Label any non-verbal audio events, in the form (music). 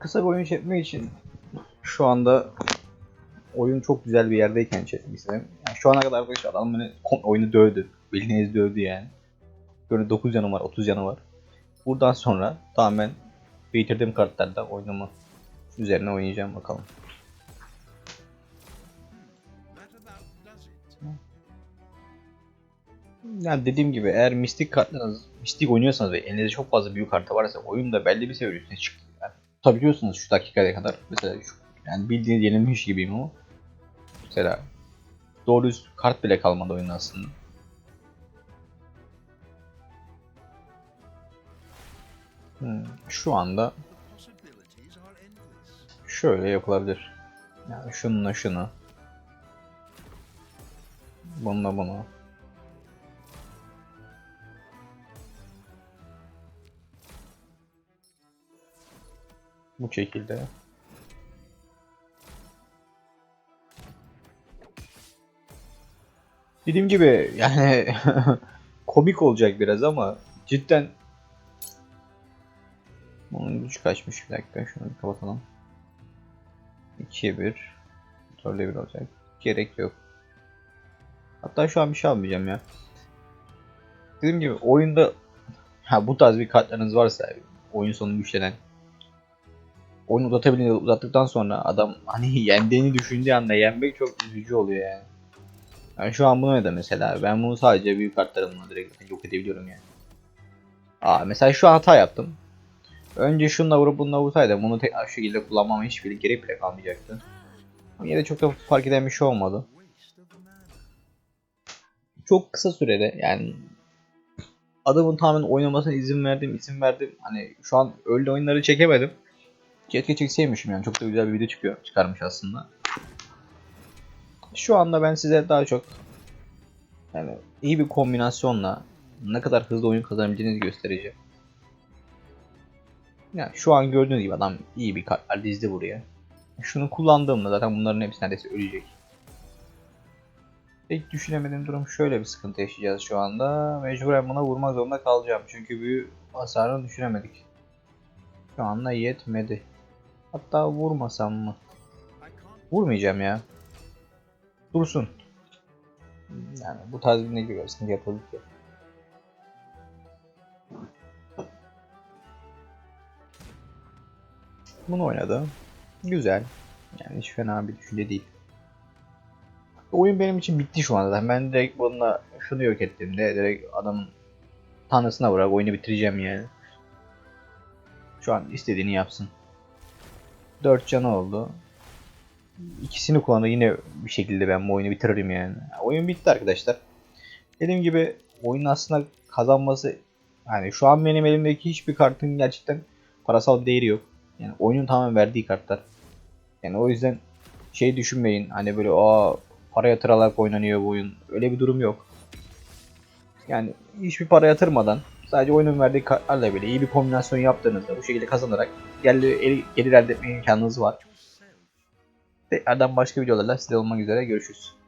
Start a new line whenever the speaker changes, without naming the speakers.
kısa bir oyun çekmek için şu anda oyun çok güzel bir yerdeyken çekmek istedim. Yani şu ana kadar arkadaşlar adam beni oyunu dövdü. Bildiğiniz dövdü yani. Böyle 9 canı var, 30 canı var. Buradan sonra tamamen bitirdiğim kartlarda oyunumu üzerine oynayacağım bakalım. Yani dediğim gibi eğer mistik kartlarınız, mistik oynuyorsanız ve elinizde çok fazla büyük kartı varsa oyunda belli bir seviye üstüne çık. Tutabiliyorsunuz şu dakikaya kadar. Mesela şu, yani bildiğiniz yenilmiş gibiyim ama. Mesela doğru düz kart bile kalmadı oyunda aslında. Hmm, şu anda şöyle yapılabilir. Yani şununla şunu. Bununla bunu. Bu şekilde. Dediğim gibi yani (laughs) komik olacak biraz ama cidden bunun gücü kaçmış bir dakika şunu bir kapatalım. 2'ye 1 Kontrolle 1 olacak. Gerek yok. Hatta şu an bir şey almayacağım ya. Dediğim gibi oyunda ha bu tarz bir kartlarınız varsa oyun sonu güçlenen oyunu uzatabilir uzattıktan sonra adam (laughs) hani yendiğini düşündüğü anda yenmek çok üzücü oluyor yani. Yani şu an bunu da mesela ben bunu sadece büyük kartlarımla direkt yok edebiliyorum yani. Aa mesela şu hata yaptım. Önce şununla vurup bununla vursaydım bunu tekrar şu şekilde kullanmama hiçbir gerek bile kalmayacaktı. Ama yine çok da fark eden bir şey olmadı. Çok kısa sürede yani adamın tamamen oynamasına izin verdim, izin verdim. Hani şu an öyle oyunları çekemedim. Keşke çekseymişim yani çok da güzel bir video çıkıyor çıkarmış aslında. Şu anda ben size daha çok yani iyi bir kombinasyonla ne kadar hızlı oyun kazanabileceğinizi göstereceğim. Yani şu an gördüğünüz gibi adam iyi bir kartlar dizdi buraya. Şunu kullandığımda zaten bunların hepsi neredeyse ölecek. Tek düşünemediğim durum şöyle bir sıkıntı yaşayacağız şu anda. Mecburen buna vurmak zorunda kalacağım. Çünkü büyü hasarını düşüremedik. Şu anda yetmedi. Hatta vurmasam mı? Vurmayacağım ya. Dursun. Yani bu tarz bir ne gibi sıkıntı yapıldık ya. Bunu oynadı. Güzel. Yani hiç fena bir düşünce değil. Oyun benim için bitti şu anda. Ben direkt bununla şunu yok ettiğimde direkt adamın tanrısına bırak oyunu bitireceğim yani. Şu an istediğini yapsın. 4 canı oldu. İkisini kullandı yine bir şekilde ben bu oyunu bitiririm yani. Oyun bitti arkadaşlar. Dediğim gibi oyunun aslında kazanması yani şu an benim elimdeki hiçbir kartın gerçekten parasal değeri yok. Yani oyunun tamamen verdiği kartlar. Yani o yüzden şey düşünmeyin hani böyle aa para yatırarak oynanıyor bu oyun. Öyle bir durum yok. Yani hiçbir para yatırmadan sadece oyunun verdiği kartlarla bile iyi bir kombinasyon yaptığınızda bu şekilde kazanarak gelir, gelir elde etme imkanınız var. Tekrardan başka videolarla sizde olmak üzere görüşürüz.